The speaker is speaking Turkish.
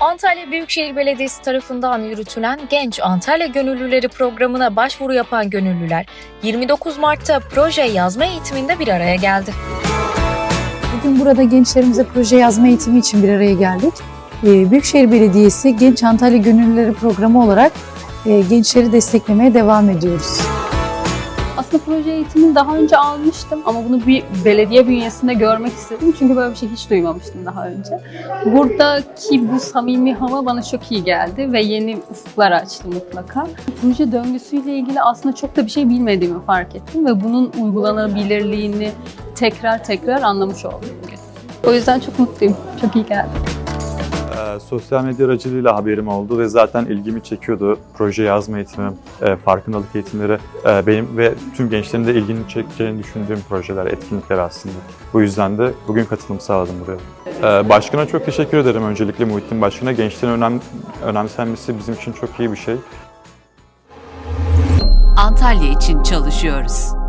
Antalya Büyükşehir Belediyesi tarafından yürütülen Genç Antalya Gönüllüleri programına başvuru yapan gönüllüler 29 Mart'ta proje yazma eğitiminde bir araya geldi. Bugün burada gençlerimize proje yazma eğitimi için bir araya geldik. Ee, Büyükşehir Belediyesi Genç Antalya Gönüllüleri Programı olarak e, gençleri desteklemeye devam ediyoruz. Aslında proje eğitimini daha önce almıştım ama bunu bir belediye bünyesinde görmek istedim. Çünkü böyle bir şey hiç duymamıştım daha önce. Buradaki bu samimi hava bana çok iyi geldi ve yeni ufuklar açtı mutlaka. Proje döngüsüyle ilgili aslında çok da bir şey bilmediğimi fark ettim ve bunun uygulanabilirliğini tekrar tekrar anlamış oldum. O yüzden çok mutluyum. Çok iyi geldi. Ee, sosyal medya aracılığıyla haberim oldu ve zaten ilgimi çekiyordu. Proje yazma eğitimi, e, farkındalık eğitimleri e, benim ve tüm gençlerin de ilgini çekeceğini düşündüğüm projeler, etkinlikler aslında. Bu yüzden de bugün katılım sağladım buraya. Ee, başkana çok teşekkür ederim öncelikle Muhittin Başkan'a. Gençlerin önem, önemsenmesi bizim için çok iyi bir şey. Antalya için çalışıyoruz.